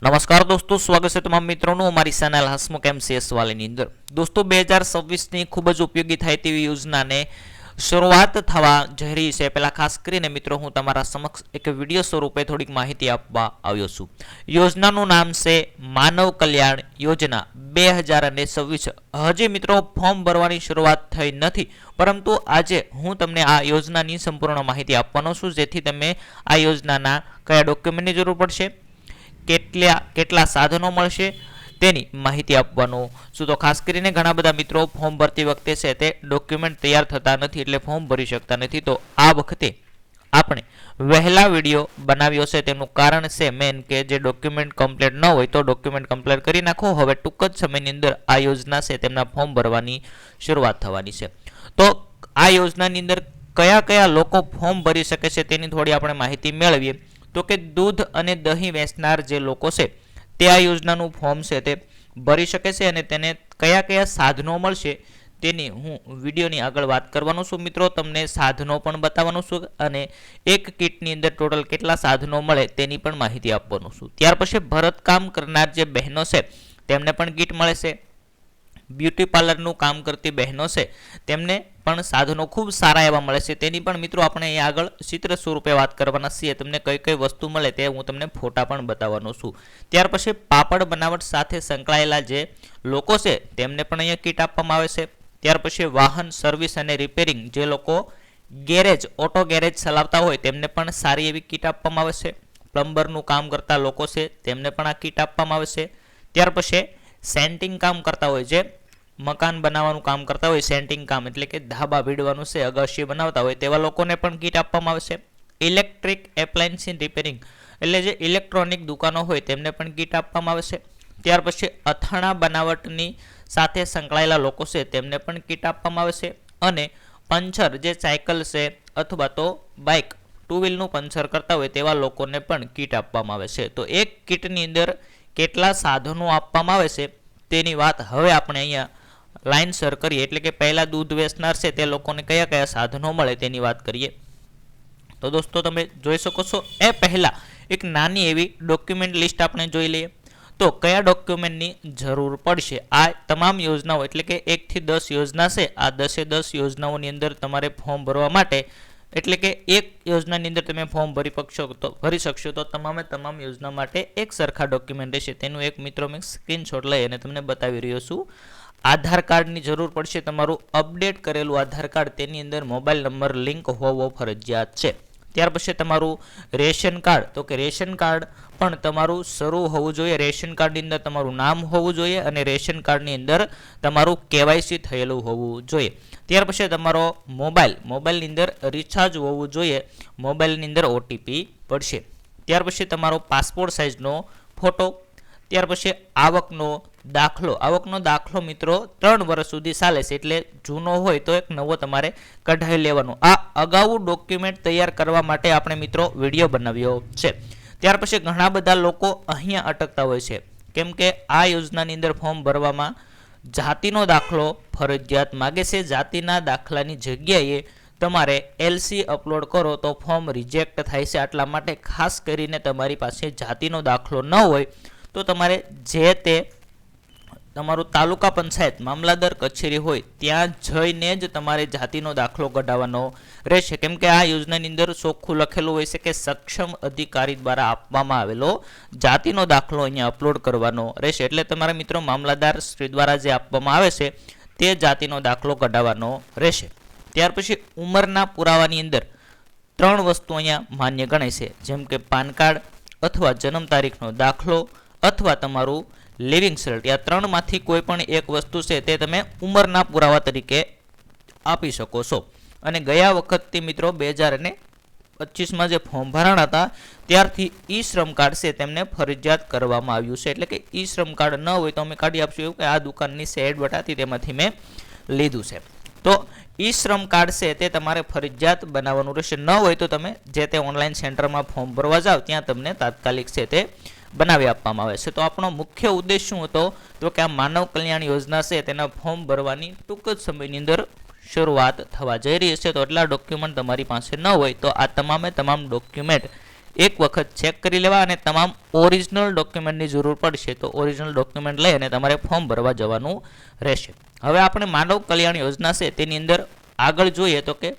નમસ્કાર દોસ્તો, સ્વાગત છે તમામ મિત્રોનું અમારી ચેનલ હસમુખ એમસીએસ વાલીની અંદર. દોસ્તો, બે હજાર છવ્વીસની ખૂબ જ ઉપયોગી થાય તેવી યોજનાને શરૂઆત થવા જઈ રહી છે. પહેલાં ખાસ કરીને મિત્રો, હું તમારા સમક્ષ એક વીડિયો સ્વરૂપે થોડીક માહિતી આપવા આવ્યો છું. યોજનાનું નામ છે માનવ કલ્યાણ યોજના. બે હજાર અને છવ્વીસ હજી મિત્રો ફોર્મ ભરવાની શરૂઆત થઈ નથી, પરંતુ આજે હું તમને આ યોજનાની સંપૂર્ણ માહિતી આપવાનો છું, જેથી તમે આ યોજનાના કયા ડોક્યુમેન્ટની જરૂર પડશે કેટલા કેટલા સાધનો મળશે તેની માહિતી આપવાનું. શું તો ખાસ કરીને ઘણા બધા મિત્રો ફોર્મ ભરતી વખતે છે તે ડોક્યુમેન્ટ તૈયાર થતા નથી એટલે ફોર્મ ભરી શકતા નથી. તો આ વખતે આપણે વહેલા વીડિયો બનાવ્યો છે તેનું કારણ છે મેન કે જે ડોક્યુમેન્ટ કમ્પ્લીટ ન હોય તો ડોક્યુમેન્ટ કમ્પ્લીટ કરી નાખો. હવે ટૂંક જ સમયની અંદર આ યોજના છે તેમના ફોર્મ ભરવાની શરૂઆત થવાની છે. તો આ યોજનાની અંદર કયા કયા લોકો ફોર્મ ભરી શકે છે તેની થોડી આપણે માહિતી મેળવીએ. તો કે દૂધ અને દહીં વેચનાર જે લોકો છે, તે આ યોજનાનું ફોર્મ છે તે ભરી શકે છે અને તેને કયા કયા સાધનો મળશે તેની હું વિડીયોની આગળ વાત કરવાનો છું. મિત્રો, તમને સાધનો પણ બતાવવાનો છું અને એક કિટની અંદર ટોટલ કેટલા સાધનો મળે તેની પણ માહિતી આપવાનું છું. ત્યાર પછી ભરતકામ કરનાર જે બહેનો છે, તેમને પણ કીટ મળે છે. બ્યુટી પાર્લરનું કામ કરતી બહેનો છે. તેમને પણ સાધનો ખૂબ સારા એવા મળે છે. તેની પણ મિત્રો આપણે અહીંયા આગળ ચિત્ર સ્વરૂપે વાત કરવાના છીએ. તમને કઈ કઈ વસ્તુ મળે તે હું તમને ફોટા પણ બતાવવાનો છું. ત્યાર પછી પાપડ બનાવટ સાથે સંકળાયેલા જે લોકો છે, તેમને પણ અહીંયા કીટ આપવામાં આવે છે. ત્યાર પછી વાહન સર્વિસ અને રિપેરિંગ જે લોકો ગેરેજ, ઓટો ગેરેજ ચલાવતા હોય તેમને પણ સારી એવી કીટ આપવામાં આવે છે. પ્લમ્બરનું કામ કરતા લોકો છે, તેમને પણ આ કીટ આપવામાં આવે છે. ત્યાર પછી સેન્ટિંગ કામ કરતા હોય જે મકાન બનાવવાનું કામ કરતા હોય, સેન્ટિંગ કામ એટલે કે ધાબા ભીડવાનું છે અગાશી બનાવતા હોય તેવા લોકોને પણ કીટ આપવામાં આવશે ઇલેક્ટ્રિક એપ્લાયન્સ રિપેરિંગ એટલે જે ઇલેક્ટ્રોનિક દુકાનો હોય તેમને પણ કીટ આપવામાં આવશે ત્યાર પછી અથાણા બનાવટની સાથે સંકળાયેલા લોકો છે તેમને પણ કીટ આપવામાં આવે છે. અને પંચર જે સાયકલ છે અથવા તો બાઇક, ટુ વ્હીલનું પંચર કરતા હોય તેવા લોકોને પણ કીટ આપવામાં આવે છે. તો એક કીટની અંદર કેટલા સાધનો આપવામાં આવે છે? તેની વાત હવે આપણે અહીંયા લાઇન સર કરીએ. એટલે કે પહેલાં દૂધ વેચનાર છે તે લોકોને કયા કયા સાધનો મળે તેની વાત કરીએ. તો દોસ્તો તમે જોઈ શકો છો, એ પહેલાં એક નાની એવી ડોક્યુમેન્ટ લિસ્ટ આપણે જોઈ લઈએ. તો કયા ડોક્યુમેન્ટની જરૂર પડશે? આ તમામ યોજનાઓ, એટલે કે એકથી દસ યોજના છે, આ દસે દસ યોજનાઓની અંદર તમારે ફોર્મ ભરવા માટે એટલે કે એક યોજનાની અંદર તમે ફોર્મ ભરી શકશો તો, ભરી શકશો તો તમામે તમામ યોજના માટે એક સરખા ડોક્યુમેન્ટ રહેશે. તેનું એક મિત્રો મેં સ્ક્રીનશોટ લઈ અને તમને બતાવી રહ્યો છું. આધાર કાર્ડની જરૂર પડશે તમારું અપડેટ કરેલું આધાર કાર્ડ તેની અંદર મોબાઈલ નંબર, લિંક હોવો ફરજિયાત છે. ત્યાર પછી તમારું રેશન કાર્ડ, તો કે રેશન કાર્ડ પણ તમારું શરૂ હોવું જોઈએ. રેશન કાર્ડની અંદર તમારું નામ હોવું જોઈએ અને રેશન કાર્ડની અંદર તમારું કેવાયસી થયેલું હોવું જોઈએ. ત્યાર પછી તમારો મોબાઈલ, મોબાઈલની અંદર રિચાર્જ હોવું જોઈએ. મોબાઈલની અંદર ઓટીપી પડશે. ત્યાર પછી તમારો પાસપોર્ટ સાઇઝનો ફોટો. ત્યાર પછી આવકનો દાખલો, આવકનો દાખલો મિત્રો ત્રણ વર્ષ સુધી ચાલે છે. એટલે જૂનો હોય તો એક નવો તમારે કઢાઈ લેવાનો. આ અગાઉ ડોક્યુમેન્ટ તૈયાર કરવા માટે આપણે મિત્રો વીડિયો બનાવ્યો છે. ત્યાર પછી ઘણા બધા લોકો અહીંયા અટકતા હોય છે. કેમ કે આ યોજનાની અંદર ફોર્મ ભરવામાં જાતિનો દાખલો ફરજિયાત માગે છે. જાતિના દાખલાની જગ્યાએ તમારે એલસી અપલોડ કરો તો ફોર્મ રિજેક્ટ થાય છે. આટલા માટે ખાસ કરીને તમારી પાસે જાતિનો દાખલો ન હોય તો તમારે જે તે તમારું તાલુકા પંચાયત મામલાદાર કચેરી હોય, ત્યાં જઈને જ તમારે જાતિનો દાખલો કઢાવવાનો રહેશે. કેમ કે આ યોજનાની અંદર ચોખ્ખું લખેલું હોય છે કે સક્ષમ અધિકારી દ્વારા આપવામાં આવેલો જાતિનો દાખલો અહીંયા અપલોડ કરવાનો રહેશે. એટલે તમારા મિત્રો મામલાદાર શ્રી દ્વારા જે આપવામાં આવે છે, તે જાતિનો દાખલો કઢાવવાનો રહેશે. ત્યાર પછી ઉંમરના પુરાવાની અંદર ત્રણ વસ્તુ અહીંયા માન્ય ગણાય છે. જેમ કે પાન કાર્ડ અથવા જન્મ તારીખનો દાખલો અથવા તમારું લિવિંગ સર્ટ આ ત્રણમાંથી કોઈ પણ એક વસ્તુ છે તે તમે ઉંમરના પુરાવા તરીકે આપી શકો છો. અને ગયા વખતથી મિત્રો બે હજાર અને પચીસમાં જે ફોર્મ ભરાણા હતા, ત્યારથી ઈ શ્રમ કાર્ડ છે તેમને ફરજિયાત કરવામાં આવ્યું છે. એટલે કે ઈ શ્રમ કાર્ડ ન હોય તો અમે કાઢી આપશું એવું કે આ દુકાનની સેડ વટાતી તેમાંથી મેં લીધું છે. તો ઈ શ્રમ કાર્ડ છે તે તમારે ફરજિયાત બનાવવાનું રહેશે. ન હોય તો તમે જે તે ઓનલાઈન સેન્ટરમાં ફોર્મ ભરવા જાઓ ત્યાં તમને તાત્કાલિક છે તે બનાવી આપવામાં આવે છે. તો આપણો મુખ્ય ઉદ્દેશ શું હતો? તો કે આ માનવ કલ્યાણ યોજના છે, તેના ફોર્મ ભરવાની ટૂંક જ સમયની અંદર શરૂઆત થવા જઈ રહી છે. તો એટલા ડોક્યુમેન્ટ તમારી પાસે ન હોય તો આ તમામે તમામ ડોક્યુમેન્ટ એક વખત ચેક કરી લેવા અને તમામ ઓરિજિનલ ડોક્યુમેન્ટની જરૂર પડશે તો ઓરિજિનલ ડોક્યુમેન્ટ લઈ અને તમારે ફોર્મ ભરવા જવાનું રહેશે. હવે આપણે માનવ કલ્યાણ યોજના છે, તેની અંદર આગળ જોઈએ તો કે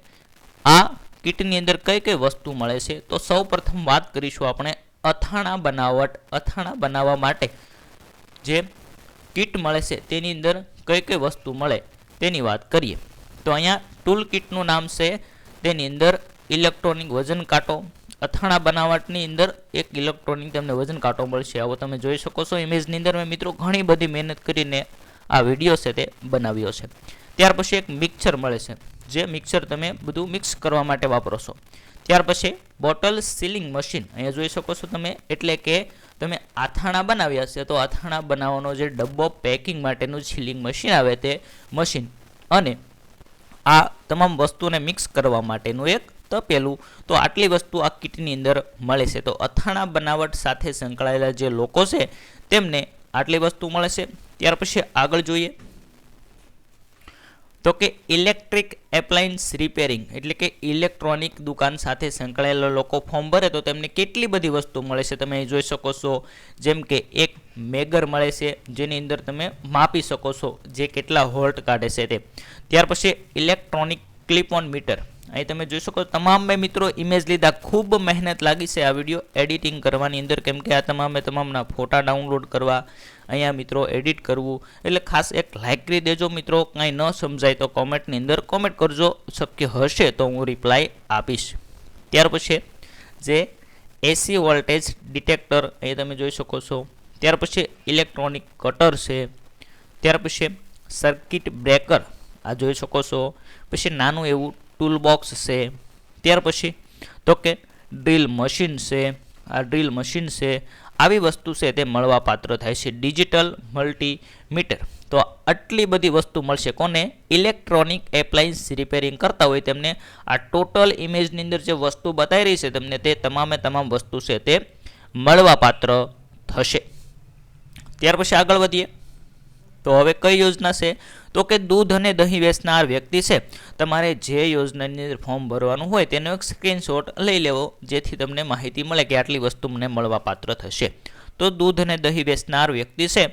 આ કિટની અંદર કઈ કઈ વસ્તુ મળે છે? તો સૌ પ્રથમ વાત કરીશું આપણે અથાણા બનાવટ, અથાણા બનાવવા માટે જે કીટ મળે છે, તેની અંદર કઈ કઈ વસ્તુ મળે તેની વાત કરીએ. તો અહીંયા ટૂલ કીટનું નામ છે, તેની અંદર ઇલેક્ટ્રોનિક વજન કાંટો. અથાણા બનાવટની અંદર એક ઇલેક્ટ્રોનિક તમને વજન કાંટો મળશે. આવો તમે જોઈ શકો છો ઇમેજની અંદર. મેં મિત્રો ઘણી બધી મહેનત કરીને આ વીડિયો છે તે બનાવ્યો છે. ત્યાર પછી એક મિક્સર મળે છે, જે મિક્સર તમે બધું મિક્સ કરવા માટે વાપરો છો. ત્યાર પછી બોટલ સીલિંગ મશીન. અહીંયા જોઈ શકો છો તમે, એટલે કે તમે આથાણા બનાવ્યા છે, તો આથાણા બનાવવાનો જે ડબ્બો પેકિંગ માટેનું સીલિંગ મશીન આવે તે મશીન. અને આ તમામ વસ્તુને મિક્સ કરવા માટેનું એક તપેલું. તો આટલી વસ્તુ આ કીટની અંદર મળે છે. તો અથાણા બનાવટ સાથે સંકળાયેલા જે લોકો છે, તેમને આટલી વસ્તુ મળે છે. ત્યાર પછી આગળ જોઈએ. તો કે ઇલેક્ટ્રિક એપ્લાયન્સ રિપેરિંગ એટલે કે ઇલેક્ટ્રોનિક દુકાન સાથે સંકળાયેલા લોકો ફોર્મ ભરે તો તેમને કેટલી બધી વસ્તુ મળે છે તમે જોઈ શકો છો. જેમ કે એક મેગર મળે છે, જેની અંદર તમે માપી શકો છો જે કેટલા હોલ્ટ કાઢે છે તે. ત્યાર પછી ઇલેક્ટ્રોનિક ક્લિપ ઓન મીટર અહીં તમે જોઈ શકો, તમામ મેં મિત્રો ઇમેજ લીધા. ખૂબ મહેનત લાગી છે આ વીડિયો એડિટિંગ કરવાની અંદર, કેમ કે આ તમામે તમામના ફોટા ડાઉનલોડ કરવા, અહીંયા મિત્રો એડિટ કરવું. એટલે ખાસ એક લાઇક કરી દેજો મિત્રો, કાંઈ ન સમજાય તો કોમેન્ટની અંદર કોમેન્ટ કરજો, શક્ય હશે તો હું રિપ્લાય આપીશ. ત્યાર પછી જે એસી વોલ્ટેજ ડિટેક્ટર એ તમે જોઈ શકો છો. ત્યાર પછી ઇલેક્ટ્રોનિક કટર છે. ત્યાર પછી સર્કિટ બ્રેકર આ જોઈ શકો છો. પછી નાનું એવું ટૂલ બોક્સ છે. ત્યાર પછી, તો કે ડ્રીલ મશીન છે. આ ડ્રીલ મશીન છે, આવી વસ્તુ છે તે મળવા પાત્ર થાય છે. ડિજિટલ મલ્ટીમીટર તો આટલી બધી વસ્તુ મળશે. કોને? ઇલેક્ટ્રોનિક એપ્લાયન્સ રિપેરિંગ કરતા હોય તેમને આ ટોટલ ઇમેજની અંદર જે વસ્તુ બતાવી રહી છે તમને તે તમામે તમામ વસ્તુ છે તે મળવા પાત્ર થશે. ત્યાર પછી આગળ વધીએ. તો હવે કઈ યોજના છે? તો કે દૂધ અને દહીં વેચનાર વ્યક્તિ છે, તમારે જે યોજનાની અંદર ફોર્મ ભરવાનું હોય તેનો એક સ્ક્રીનશોટ લઈ લેવો, જેથી તમને માહિતી મળે કે આટલી વસ્તુ મને મળવા પાત્ર થશે. તો દૂધ અને દહીં વેચનાર વ્યક્તિ છે,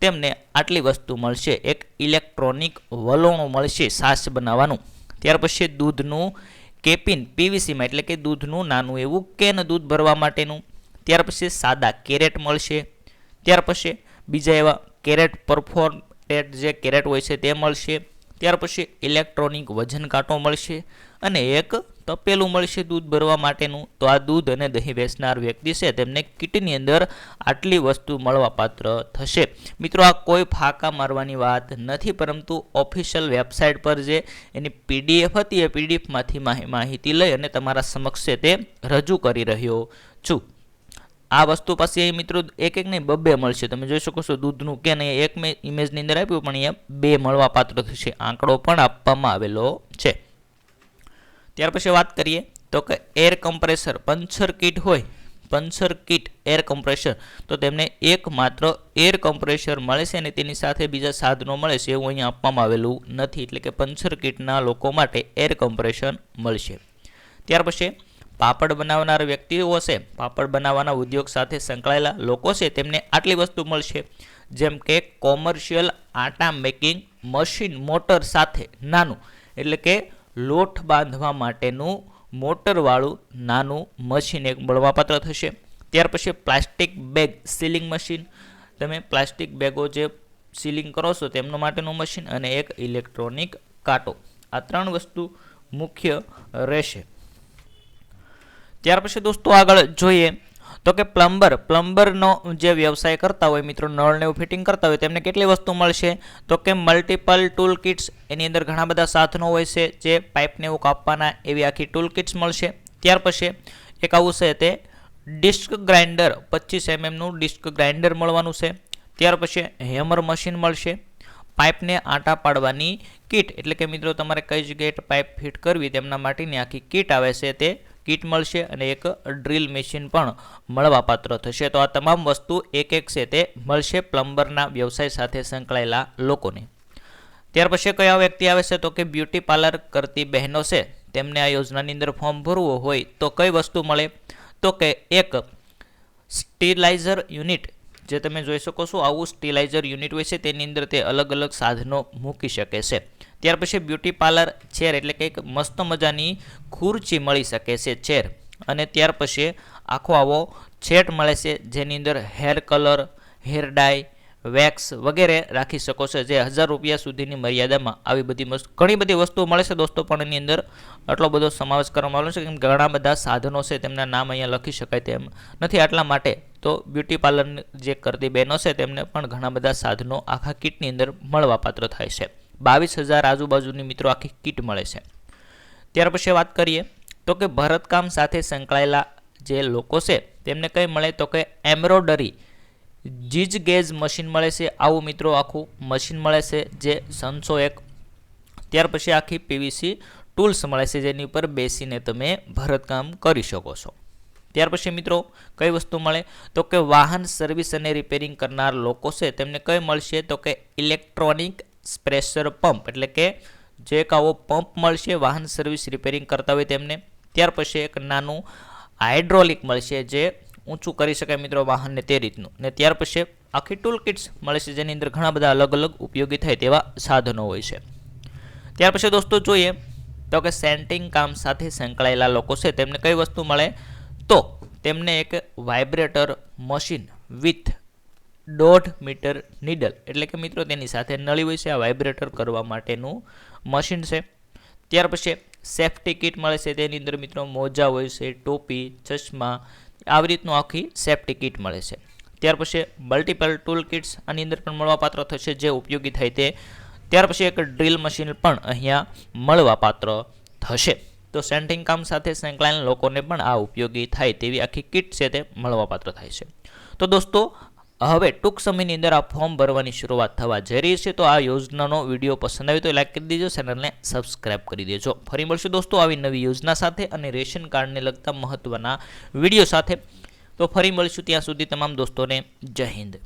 તેમને આટલી વસ્તુ મળશે, એક ઇલેક્ટ્રોનિક વલોણું મળશે સાસ બનાવવાનું. ત્યાર પછી દૂધનું કેપિન પીવીસીમાં એટલે કે દૂધનું નાનું એવું કેન દૂધ ભરવા માટેનું. ત્યાર પછી સાદા કેરેટ મળશે. ત્યાર પછી બીજા એવા કેરેટ પરફોર્મેટ જે કેરેટ હોય છે તે મળશે. ત્યાર પછી ઇલેક્ટ્રોનિક વજન કાંટો મળશે અને એક તપેલું મળશે દૂધ ભરવા માટેનું. તો આ દૂધ અને દહીં વેચનાર વ્યક્તિ છે તેમને કીટની અંદર આટલી વસ્તુ મળવા પાત્ર થશે. મિત્રો, આ કોઈ ફાંકા મારવાની વાત નથી, પરંતુ ઓફિશિયલ વેબસાઇટ પર જે એની પીડીએફ હતી, એ પીડીએફમાંથી માહિતી લઈ અને તમારા સમક્ષ તે રજૂ કરી રહ્યો છું. આ વસ્તુ પછી અહીં મિત્રો એક એક નહીં બબ્બે મળશે. તમે જોઈ શકો છો દૂધનું કે નહીં, એક મેં ઇમેજની અંદર આપ્યું, પણ અહીંયા બે મળવા પાત્ર થશે. આંકડો પણ આપવામાં આવેલો છે. ત્યાર પછી વાત કરીએ તો કે એર કમ્પ્રેસર પંચર કીટ હોય, પંચર કીટ એર કમ્પ્રેસર તો તેમને એક માત્ર એર કમ્પ્રેસર મળે છે અને તેની સાથે બીજા સાધનો મળે છે એવું અહીંયા આપવામાં આવેલું નથી. એટલે કે પંચર કીટના લોકો માટે એર કમ્પ્રેસર મળશે. ત્યાર પછી પાપડ બનાવનાર વ્યક્તિઓ છે. પાપડ બનાવવાના ઉદ્યોગ સાથે સંકળાયેલા લોકો છે. તેમને આટલી વસ્તુ મળશે. જેમ કે કોમર્શિયલ આટા મેકિંગ મશીન મોટર સાથે નાનું, એટલે કે લોટ બાંધવા માટેનું મોટરવાળું નાનું મશીન એક મળવાપાત્ર થશે. ત્યાર પછી પ્લાસ્ટિક બેગ, સીલિંગ મશીન. તમે પ્લાસ્ટિક બેગો જે સીલિંગ કરો છો તેમનો માટેનું મશીન અને એક ઇલેક્ટ્રોનિક કાંટો. આ ત્રણ વસ્તુ મુખ્ય રહેશે. ત્યાર પછી દોસ્તો આગળ જોઈએ. તો કે પ્લમ્બર, પ્લમ્બરનો જે વ્યવસાય કરતા હોય, મિત્રો નળને એવું ફિટિંગ કરતા હોય, તેમને કેટલી વસ્તુ મળશે? તો કે મલ્ટિપલ ટૂલ કિટ્સ એની અંદર ઘણા બધા સાધનો હોય છે, જે પાઇપને એવું કાપવાના એવી આખી ટૂલ કિટ્સ મળશે. ત્યાર પછી એક આવું છે તે ડિસ્ક ગ્રાઇન્ડર પચીસ એમએમનું ડિસ્ક ગ્રાઇન્ડર મળવાનું છે. ત્યાર પછી હેમર મશીન મળશે. પાઇપને આટા પાડવાની કીટ એટલે કે મિત્રો, તમારે કઈ જગ્યાએ પાઇપ ફિટ કરવી, તેમના માટેની આખી કીટ આવે છે તે કીટ મળશે અને એક ડ્રીલ મશીન પણ મળવાપાત્ર થશે. તો આ તમામ વસ્તુ એક એક છે તે મળશે પ્લમ્બરના વ્યવસાય સાથે સંકળાયેલા લોકોને. ત્યાર પછી કયા વ્યક્તિ આવે છે તો કે બ્યુટી પાર્લર કરતી બહેનો છે, તેમને આ યોજનાની અંદર ફોર્મ ભરવું હોય તો કઈ વસ્તુ મળે? તો કે એક સ્ટીલાઇઝર યુનિટ, જે તમે જોઈ શકો છો આવું સ્ટીલાઇઝર યુનિટ હોય છે, તેની અંદર તે અલગ અલગ સાધનો મૂકી શકે છે. ત્યાર પછી બ્યુટી પાર્લર ચેર એટલે કે એક મસ્ત મજાની ખુરચી મળી શકે છે ચેર અને ત્યાર પછી આખો આવો છેટ મળે છે, જેની અંદર hair colour hair dye wax વગેરે રાખી શકો છો, જે હજાર રૂપિયા સુધીની મર્યાદામાં આવી બધી મસ્ત, ઘણી બધી વસ્તુઓ મળે છે દોસ્તો, પણ એની અંદર આટલો બધો સમાવેશ કરવામાં આવ્યો છે, કેમ ઘણા બધા સાધનો છે, તેમના નામ અહીંયા લખી શકાય તેમ નથી આટલા માટે. તો બ્યુટી પાર્લર જે કરતી બહેનો છે, તેમને પણ ઘણા બધા સાધનો આખા કિટની અંદર મળવાપાત્ર થાય છે. બાવીસ હજાર આજુબાજુની મિત્રો આખી કિટ મળે છે. ત્યાર પછી વાત કરીએ તો કે ભરતકામ સાથે સંકળાયેલા જે લોકો છે, તેમને કંઈ મળે તો કે એમ્બ્રોડરી, જીજ ગેજ મશીન મળે છે, આવું મિત્રો આખું મશીન મળે છે, જે સંસો એક ત્યાર પછી આખી પીવીસી ટૂલ્સ મળે છે, જેની ઉપર બેસીને તમે ભરતકામ કરી શકો છો. ત્યાર પછી મિત્રો કઈ વસ્તુ મળે તો કે વાહન સર્વિસ અને રિપેરિંગ કરનાર લોકો છે, તેમને કઈ મળશે તો કે ઇલેક્ટ્રોનિક પ્રેશર પંપ, એટલે કે જે એક પંપ મળશે, વાહન સર્વિસ રિપેરિંગ કરતા હોય તેમને. ત્યાર પછી એક નાનું હાઇડ્રોલિક મળશે જે ઊંચું કરી શકાય મિત્રો વાહનને તે રીતનું. ને ત્યાર પછી આખી ટૂલ કિટ્સ મળે છે જેની અંદર ઘણા બધા અલગ અલગ ઉપયોગી થાય તેવા સાધનો હોય છે. ત્યાર પછી દોસ્તો જોઈએ તો કે સેન્ટિંગ કામ સાથે સંકળાયેલા લોકો છે, તેમને કઈ વસ્તુ મળે? તો તેમને એક વાઇબ્રેટર મશીન વિથ દોઢ મીટર નીડલ. એટલે કે મિત્રો તેની સાથે નળી હોય છે, આ વાઇબ્રેટર કરવા માટેનું મશીન છે. ત્યાર પછી સેફ્ટી કિટ મળે છે, તેની અંદર મિત્રો મોજા હોય છે, ટોપી, ચશ્મા, આવી રીતનું આખી સેફ્ટી કિટ મળે છે. ત્યાર પછી મલ્ટિપલ ટૂલ કિટ્સ આની અંદર પણ મળવાપાત્ર થશે, જે ઉપયોગી થાય તે. ત્યાર પછી એક ડ્રિલ મશીન પણ અહીંયા મળવાપાત્ર થશે. તો સેન્ટિંગ કામ સાથે સંકળાયેલા લોકોને પણ આ ઉપયોગી થાય તેવી આખી કિટ છે તે મળવાપાત્ર થાય છે. તો દોસ્તો હવે ટૂંક સમયની અંદર આ ફોર્મ ભરવાની શરૂઆત થવા જઈ રહી છે. તો આ યોજનાનો વીડિયો પસંદ આવ્યો તો લાઈક કરી દેજો, ચેનલને સબસ્ક્રાઇબ કરી દેજો. ફરી મળશું દોસ્તો આવી નવી યોજના સાથે અને રેશન કાર્ડને લગતા મહત્ત્વના વીડિયો સાથે. તો ફરી મળીશું ત્યાં સુધી તમામ દોસ્તોને જય હિન્દ.